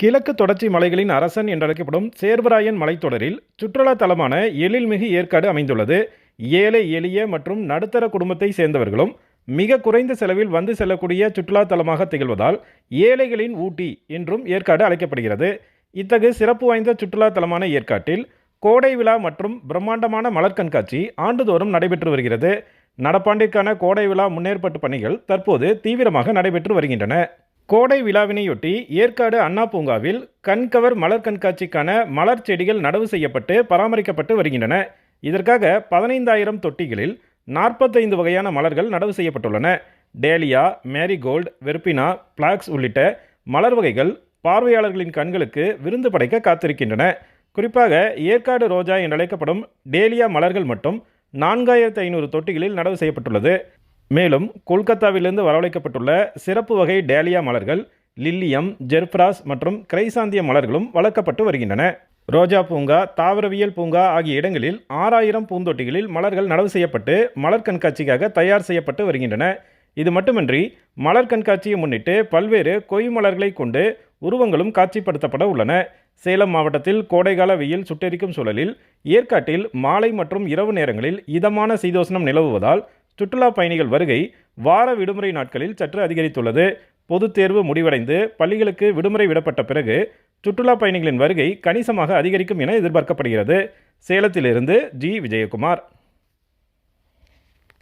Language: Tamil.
கிழக்கு தொடர்ச்சி மலைகளின் அரசன் என்றழைக்கப்படும் சேர்வராயன் மலைத்தொடரில் சுற்றுலா தலமான எழில்மிகு ஏற்காடு அமைந்துள்ளது. ஏழை எளிய மற்றும் நடுத்தர குடும்பத்தை சேர்ந்தவர்களும் மிக குறைந்த செலவில் வந்து செல்லக்கூடிய சுற்றுலா தலமாக திகழ்வதால் ஏழைகளின் ஊட்டி என்றும் ஏற்காடு அழைக்கப்படுகிறது. இத்தகு சிறப்பு வாய்ந்த சுற்றுலா தலமான ஏற்காட்டில் கோடை விழா மற்றும் பிரம்மாண்டமான மலர் கண்காட்சி ஆண்டுதோறும் நடைபெற்று வருகிறது. நடப்பாண்டிற்கான கோடை விழா முன்னேற்பாட்டு பணிகள் தற்போது தீவிரமாக நடைபெற்று வருகின்றன. கோடை விழாவினையொட்டி ஏற்காடு அண்ணா பூங்காவில் கண்கவர் மலர் கண்காட்சிக்கான மலர் செடிகள் நடவு செய்யப்பட்டு பராமரிக்கப்பட்டு வருகின்றன. இதற்காக பதினைந்தாயிரம் தொட்டிகளில் நாற்பத்தைந்து வகையான மலர்கள் நடவு செய்யப்பட்டுள்ளன. டேலியா மேரிகோல்டு வெர்பினா பிளாக்ஸ் உள்ளிட்ட மலர் வகைகள் பார்வையாளர்களின் கண்களுக்கு விருந்து படைக்க காத்திருக்கின்றன. குறிப்பாக ஏற்காடு ரோஜா என்றழைக்கப்படும் டேலியா மலர்கள் மட்டும் நான்காயிரத்து ஐநூறு தொட்டிகளில் நடவு செய்யப்பட்டுள்ளது. மேலும் கொல்கத்தாவிலிருந்து வரவழைக்கப்பட்டுள்ள சிறப்பு வகை டேலியா மலர்கள் லில்லியம் ஜெர்ப்ராஸ் மற்றும் கிரைசாந்திய மலர்களும் வளர்க்கப்பட்டு வருகின்றன. ரோஜா பூங்கா தாவரவியல் பூங்கா ஆகிய இடங்களில் ஆறாயிரம் பூந்தொட்டிகளில் மலர்கள் நடவு செய்யப்பட்டு மலர் கண்காட்சிக்காக தயார் செய்யப்பட்டு வருகின்றன. இது மட்டுமின்றி மலர் கண்காட்சியை முன்னிட்டு பல்வேறு கொய் மலர்களை கொண்டு உருவங்களும் காட்சிப்படுத்தப்பட உள்ளன. சேலம் மாவட்டத்தில் கோடைகால வெயில் சுட்டெரிக்கும் சூழலில் ஏற்காட்டில் மாலை மற்றும் இரவு நேரங்களில் இதமான சீதோஷ்ணம் நிலவுவதால் சுற்றுலா பயணிகள் வருகை வார விடுமுறை நாட்களில் சற்று அதிகரித்துள்ளது. பொதுத் தேர்வு முடிவடைந்து பள்ளிகளுக்கு விடுமுறை விடப்பட்ட பிறகு சுற்றுலா பயணிகளின் வருகை கணிசமாக அதிகரிக்கும் என எதிர்பார்க்கப்படுகிறது. சேலத்திலிருந்து ஜி. விஜயகுமார்.